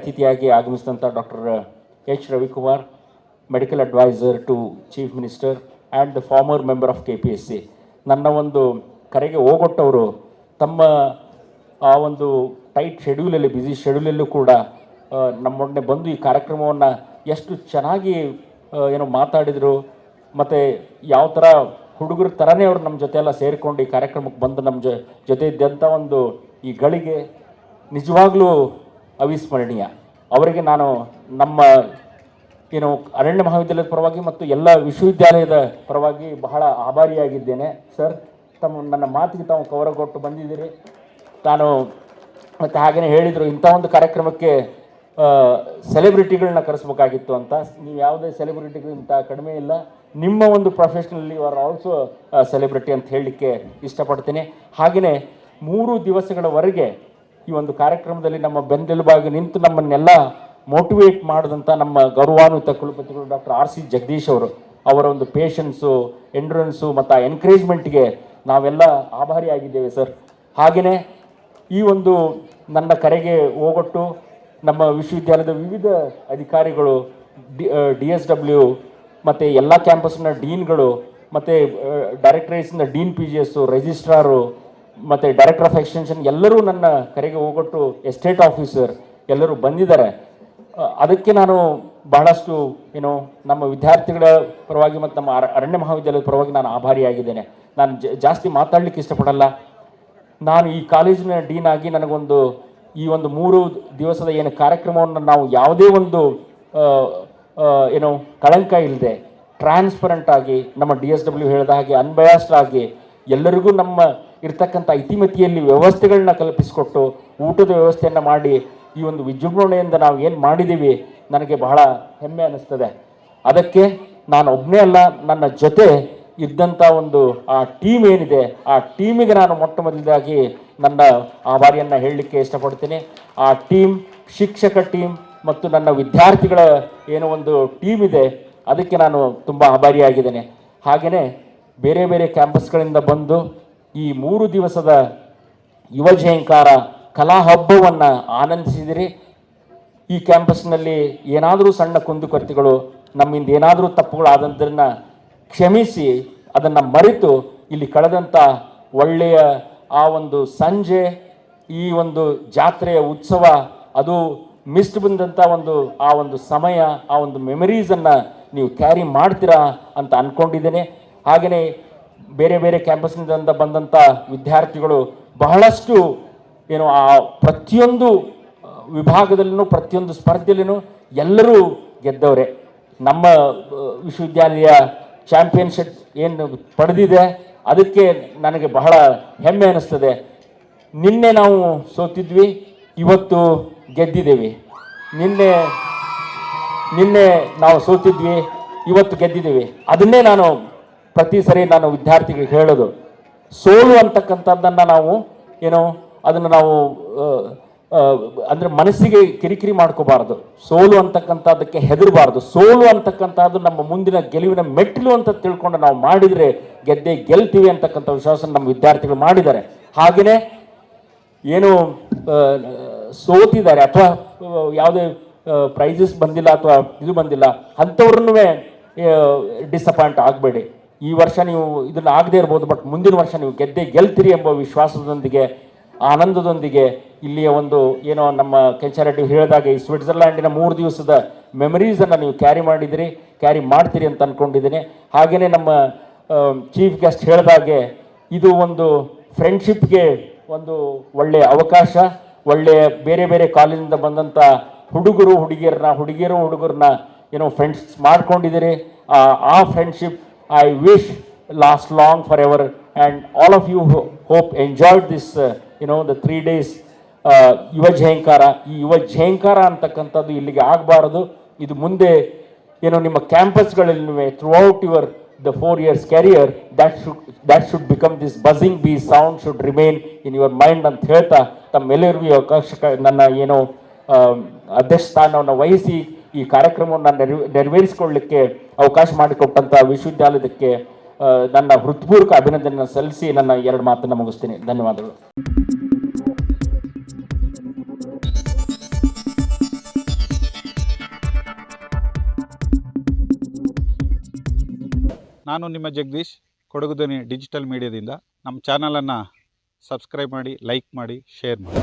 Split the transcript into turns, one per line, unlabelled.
ಅತಿಥಿಯಾಗಿ ಆಗಮಿಸಿದಂಥ doctor H Ravikumar medical advisor to chief minister and the former member of K P S C ನನ್ನ ಒಂದು ಕರೆಗೆ ಹೋಗೊಟ್ಟವರು ತಮ್ಮ, ಆ ಒಂದು ಟೈಟ್ ಶೆಡ್ಯೂಲಲ್ಲಿ ಬ್ಯುಸಿ ಶೆಡ್ಯೂಲಲ್ಲೂ ಕೂಡ ನಮ್ಮೊಡನೆ ಬಂದು ಈ ಕಾರ್ಯಕ್ರಮವನ್ನು ಎಷ್ಟು ಚೆನ್ನಾಗಿ ಏನೋ ಮಾತಾಡಿದರು. ಮತ್ತು ಯಾವ ಥರ ಹುಡುಗರ ಥರನೇ ಅವರು ನಮ್ಮ ಜೊತೆ ಎಲ್ಲ ಸೇರಿಕೊಂಡು ಈ ಕಾರ್ಯಕ್ರಮಕ್ಕೆ ಬಂದು ನಮ್ಮ ಜೊತೆ ಇದ್ದಂಥ ಒಂದು ಈ ಗಳಿಗೆ ನಿಜವಾಗ್ಲೂ ಅವಿಸ್ಮರಣೀಯ. ಅವರಿಗೆ ನಾನು ನಮ್ಮ, ಏನು, ಅರಣ್ಯ ಮಹಾವಿದ್ಯಾಲಯದ ಪರವಾಗಿ ಮತ್ತು ಎಲ್ಲ ವಿಶ್ವವಿದ್ಯಾಲಯದ ಪರವಾಗಿ ಬಹಳ ಆಭಾರಿಯಾಗಿದ್ದೇನೆ. ಸರ್, ತಮ್ಮ ನನ್ನ ಮಾತಿಗೆ ತಾವು ಕವರ ಕೊಟ್ಟು ಬಂದಿದ್ದೀರಿ. ತಾನು ಮತ್ತು ಹಾಗೆಯೇ ಹೇಳಿದರು, ಇಂಥ ಒಂದು ಕಾರ್ಯಕ್ರಮಕ್ಕೆ ಸೆಲೆಬ್ರಿಟಿಗಳನ್ನ ಕರೆಸಬೇಕಾಗಿತ್ತು ಅಂತ. ನೀವು ಯಾವುದೇ ಸೆಲೆಬ್ರಿಟಿಗಳಿಂತ ಕಡಿಮೆ ಇಲ್ಲ. ನಿಮ್ಮ ಒಂದು ಪ್ರೊಫೆಷ್ನಲ್ಲಿ ಆರ್ ಆಲ್ಸೋ ಸೆಲೆಬ್ರಿಟಿ ಅಂತ ಹೇಳಲಿಕ್ಕೆ ಇಷ್ಟಪಡ್ತೀನಿ. ಹಾಗೆಯೇ ಮೂರು ದಿವಸಗಳವರೆಗೆ ಈ ಒಂದು ಕಾರ್ಯಕ್ರಮದಲ್ಲಿ ನಮ್ಮ ಬೆನ್ನೆಲುಬಾಗಿ ನಿಂತು ನಮ್ಮನ್ನೆಲ್ಲ ಮೋಟಿವೇಟ್ ಮಾಡಿದಂಥ ನಮ್ಮ ಗೌರವಾನ್ವಿತ ಕುಲಪತಿಗಳು ಡಾಕ್ಟರ್ ಆರ್ ಸಿ ಜಗದೀಶ್ ಅವರು, ಅವರ ಒಂದು ಪೇಷನ್ಸು ಎಂಡ್ರೆನ್ಸು ಮತ್ತು ಆ ಎನ್ಕರೇಜ್ಮೆಂಟ್ಗೆ ನಾವೆಲ್ಲ ಆಭಾರಿಯಾಗಿದ್ದೇವೆ ಸರ್ ಹಾಗೆಯೇ ಈ ಒಂದು ನನ್ನ ಕರೆಗೆ ಹೋಗೊಟ್ಟು ನಮ್ಮ ವಿಶ್ವವಿದ್ಯಾಲಯದ ವಿವಿಧ ಅಧಿಕಾರಿಗಳು, ಡಿ ಡಿ ಎಸ್ ಡಬ್ಲ್ಯೂ ಮತ್ತು ಎಲ್ಲ ಕ್ಯಾಂಪಸ್ನ ಡೀನ್ಗಳು ಮತ್ತು ಡೈರೆಕ್ಟರೇಟ್ಸ್ನ dean P G S registrar ಮತ್ತು ಡೈರೆಕ್ಟರ್ ಆಫ್ ಎಕ್ಸ್ಟೆನ್ಷನ್ ಎಲ್ಲರೂ ನನ್ನ ಕರೆಗೆ ಹೋಗೊಟ್ಟು ಎಸ್ಟೇಟ್ ಆಫೀಸರ್ ಎಲ್ಲರೂ ಬಂದಿದ್ದಾರೆ. ಅದಕ್ಕೆ ನಾನು ಬಹಳಷ್ಟು ಏನು ನಮ್ಮ ವಿದ್ಯಾರ್ಥಿಗಳ ಪರವಾಗಿ ಮತ್ತು ನಮ್ಮ ಅರ- ಅರಣ್ಯ ಮಹಾವಿದ್ಯಾಲಯದ ಪರವಾಗಿ ನಾನು ಆಭಾರಿಯಾಗಿದ್ದೇನೆ. ನಾನು ಜಾಸ್ತಿ ಮಾತಾಡಲಿಕ್ಕೆ ಇಷ್ಟಪಡಲ್ಲ. ನಾನು ಈ ಕಾಲೇಜಿನ ಡೀನ್ ಆಗಿ ನನಗೊಂದು ಈ ಒಂದು ಮೂರು ದಿವಸದ ಏನು ಕಾರ್ಯಕ್ರಮವನ್ನು ನಾವು ಯಾವುದೇ ಒಂದು ಏನು ಕಳಂಕ ಇಲ್ಲದೆ ಟ್ರಾನ್ಸ್ಪರೆಂಟ್ ಆಗಿ ನಮ್ಮ ಡಿ ಎಸ್ ಡಬ್ಲ್ಯೂ ಹೇಳಿದ ಹಾಗೆ ಅನ್ಬಯಾಸ್ಡ್ ಆಗಿ ಎಲ್ಲರಿಗೂ ನಮ್ಮ ಇರ್ತಕ್ಕಂಥ ಇತಿಮಿತಿಯಲ್ಲಿ ವ್ಯವಸ್ಥೆಗಳನ್ನ ಕಲ್ಪಿಸಿಕೊಟ್ಟು ಊಟದ ವ್ಯವಸ್ಥೆಯನ್ನು ಮಾಡಿ ಈ ಒಂದು ವಿಜೃಂಭಣೆಯಿಂದ ನಾವು ಏನು ಮಾಡಿದ್ದೀವಿ ನನಗೆ ಬಹಳ ಹೆಮ್ಮೆ ಅನ್ನಿಸ್ತದೆ. ಅದಕ್ಕೆ ನಾನು ಒಬ್ಬನೇ ಅಲ್ಲ, ನನ್ನ ಜೊತೆ ಇದ್ದಂಥ ಒಂದು, ಆ ಟೀಮ್ ಏನಿದೆ, ಆ ಟೀಮಿಗೆ ನಾನು ಮೊಟ್ಟ ಮೊದಲಾಗಿ ನನ್ನ ಆಭಾರಿಯನ್ನು ಹೇಳಲಿಕ್ಕೆ ಇಷ್ಟಪಡ್ತೀನಿ. ಆ ಟೀಮ್, ಶಿಕ್ಷಕ ಟೀಮ್ ಮತ್ತು ನನ್ನ ವಿದ್ಯಾರ್ಥಿಗಳ ಏನೋ ಒಂದು ಟೀಮ್ ಇದೆ, ಅದಕ್ಕೆ ನಾನು ತುಂಬ ಆಭಾರಿಯಾಗಿದ್ದೇನೆ. ಹಾಗೆಯೇ ಬೇರೆ ಬೇರೆ ಕ್ಯಾಂಪಸ್ಗಳಿಂದ ಬಂದು ಈ ಮೂರು ದಿವಸದ ಯುವ ಜಯಂಕಾರ ಕಲಾ ಹಬ್ಬವನ್ನು ಆನಂದಿಸಿದಿರಿ. ಈ ಕ್ಯಾಂಪಸ್ನಲ್ಲಿ ಏನಾದರೂ ಸಣ್ಣ ಕುಂದುಕೊರತೆಗಳು ನಮ್ಮಿಂದ ಏನಾದರೂ ತಪ್ಪುಗಳಾದಂಥದನ್ನು ಕ್ಷಮಿಸಿ, ಅದನ್ನು ಮರೆತು ಇಲ್ಲಿ ಕಳೆದಂಥ ಒಳ್ಳೆಯ ಆ ಒಂದು ಸಂಜೆ, ಈ ಒಂದು ಜಾತ್ರೆಯ ಉತ್ಸವ, ಅದು ಮಿಸ್ಟ್ ಬಂದಂಥ ಒಂದು ಆ ಒಂದು ಸಮಯ, ಆ ಒಂದು ಮೆಮರೀಸನ್ನು ನೀವು ಕ್ಯಾರಿ ಮಾಡ್ತೀರಾ ಅಂತ ಅಂದ್ಕೊಂಡಿದ್ದೇನೆ ಹಾಗೆಯೇ ಬೇರೆ ಬೇರೆ ಕ್ಯಾಂಪಸ್ನಿಂದ ಬಂದಂಥ ವಿದ್ಯಾರ್ಥಿಗಳು ಬಹಳಷ್ಟು, ಏನು, ಆ ಪ್ರತಿಯೊಂದು ವಿಭಾಗದಲ್ಲೂ ಪ್ರತಿಯೊಂದು ಸ್ಪರ್ಧೆಯಲ್ಲೂ ಎಲ್ಲರೂ ಗೆದ್ದವರೆ. ನಮ್ಮ ವಿಶ್ವವಿದ್ಯಾಲಯ ಚಾಂಪಿಯನ್ಶಿಪ್ ಏನು ಪಡೆದಿದೆ, ಅದಕ್ಕೆ ನನಗೆ ಬಹಳ ಹೆಮ್ಮೆ ಅನ್ನಿಸ್ತದೆ ನಿನ್ನೆ ನಾವು ಸೋತಿದ್ವಿ, ಇವತ್ತು ಗೆದ್ದಿದ್ದೇವೆ. ನಿನ್ನೆ ನಿನ್ನೆ ನಾವು ಸೋತಿದ್ವಿ, ಇವತ್ತು ಗೆದ್ದಿದ್ದೀವಿ. ಅದನ್ನೇ ನಾನು ಪ್ರತಿ ಸರಿ ನಾನು ವಿದ್ಯಾರ್ಥಿಗಳಿಗೆ ಹೇಳೋದು, ಸೋಲು ಅಂತಕ್ಕಂಥದ್ದನ್ನು ನಾವು ಏನು ಅದನ್ನು ನಾವು ಅಂದ್ರೆ ಮನಸ್ಸಿಗೆ ಕಿರಿಕಿರಿ ಮಾಡ್ಕೋಬಾರ್ದು. ಸೋಲು ಅಂತಕ್ಕಂಥದ್ದಕ್ಕೆ ಹೆದರಬಾರ್ದು. ಸೋಲು ಅಂತಕ್ಕಂಥದ್ದು ನಮ್ಮ ಮುಂದಿನ ಗೆಲುವಿನ ಮೆಟ್ಟಿಲು ಅಂತ ತಿಳ್ಕೊಂಡು ನಾವು ಮಾಡಿದರೆ ಗೆದ್ದೆ ಗೆಲ್ತೀವಿ ಅಂತಕ್ಕಂಥ ವಿಶ್ವಾಸ ನಮ್ಮ ವಿದ್ಯಾರ್ಥಿಗಳು ಮಾಡಿದ್ದಾರೆ. ಹಾಗೆಯೇ ಏನು ಸೋತಿದ್ದಾರೆ ಅಥವಾ ಯಾವುದೇ ಪ್ರೈಸಸ್ ಬಂದಿಲ್ಲ ಅಥವಾ ಇದು ಬಂದಿಲ್ಲ ಅಂಥವ್ರನ್ನೂ ಡಿಸಪಾಯಿಂಟ್ ಆಗಬೇಡಿ. ಈ ವರ್ಷ ನೀವು ಇದನ್ನು ಆಗದೇ ಇರ್ಬೋದು ಬಟ್ ಮುಂದಿನ ವರ್ಷ ನೀವು ಗೆದ್ದೆ ಗೆಲ್ತೀರಿ ಎಂಬ ವಿಶ್ವಾಸದೊಂದಿಗೆ, ಆನಂದದೊಂದಿಗೆ ಇಲ್ಲಿಯ ಒಂದು ಏನೋ ನಮ್ಮ ಕೆಂಚಾರೆಡ್ಡಿ ಹೇಳಿದಾಗ ಈ ಸ್ವಿಟ್ಜರ್ಲ್ಯಾಂಡಿನ ಮೂರು ದಿವಸದ ಮೆಮರೀಸನ್ನು ನೀವು ಕ್ಯಾರಿ ಮಾಡಿದಿರಿ ಕ್ಯಾರಿ ಮಾಡ್ತೀರಿ ಅಂತ ಅಂದ್ಕೊಂಡಿದ್ದೀನಿ ಹಾಗೆಯೇ ನಮ್ಮ ಚೀಫ್ ಗೆಸ್ಟ್ ಹೇಳಿದಾಗೆ ಇದು ಒಂದು ಫ್ರೆಂಡ್ಶಿಪ್ಗೆ ಒಂದು ಒಳ್ಳೆಯ ಅವಕಾಶ, ಒಳ್ಳೆಯ ಬೇರೆ ಬೇರೆ ಕಾಲೇಜಿಂದ ಬಂದಂಥ ಹುಡುಗರು, ಹುಡುಗಿಯರನ್ನ, ಹುಡುಗಿಯರು, ಹುಡುಗರನ್ನ ಏನೋ ಫ್ರೆಂಡ್ಸ್ ಮಾಡ್ಕೊಂಡಿದ್ದೀರಿ ಆ ಆ friendship I wish last long for ever and all of you hope enjoyed this you know the three days ಯುವ ಜಯಂಕಾರ ಈ ಯುವ ಜಯಂಕಾರ ಅಂತಕ್ಕಂಥದ್ದು ಇಲ್ಲಿಗೆ ಆಗಬಾರದು. ಇದು ಮುಂದೆ ಏನೋ ನಿಮ್ಮ ಕ್ಯಾಂಪಸ್ಗಳಲ್ಲಿ throughout your the four years career that should that should become this buzzing bee sound should remain in your mind ಅಂತ ಹೇಳ್ತಾ ತಮ್ಮೆಲ್ಲರಿಗೂ ಅವಕಾಶ ನನ್ನ ಏನೋ ಆ, ಅಧ್ಯಕ್ಷ ಸ್ಥಾನವನ್ನು ವಹಿಸಿ ಈ ಕಾರ್ಯಕ್ರಮವನ್ನು ನೆರವೇ ನೆರವೇರಿಸಿಕೊಳ್ಳಲಿಕ್ಕೆ ಅವಕಾಶ ಮಾಡಿಕೊಟ್ಟಂಥ ವಿಶ್ವವಿದ್ಯಾಲಯಕ್ಕೆ ನನ್ನ ಹೃತ್ಪೂರ್ವಕ ಅಭಿನಂದನೆಯನ್ನು ಸಲ್ಲಿಸಿ ನನ್ನ ಎರಡು ಮಾತನ್ನು ಮುಗಿಸ್ತೀನಿ. ಧನ್ಯವಾದಗಳು.
ನಾನು ನಿಮ್ಮ ಜಗದೀಶ್ ಕೊಡಗುದನಿ ಡಿಜಿಟಲ್ ಮೀಡಿಯಾದಿಂದ. ನಮ್ಮ ಚಾನಲನ್ನು ಸಬ್ಸ್ಕ್ರೈಬ್ ಮಾಡಿ, ಲೈಕ್ ಮಾಡಿ, ಶೇರ್ ಮಾಡಿ.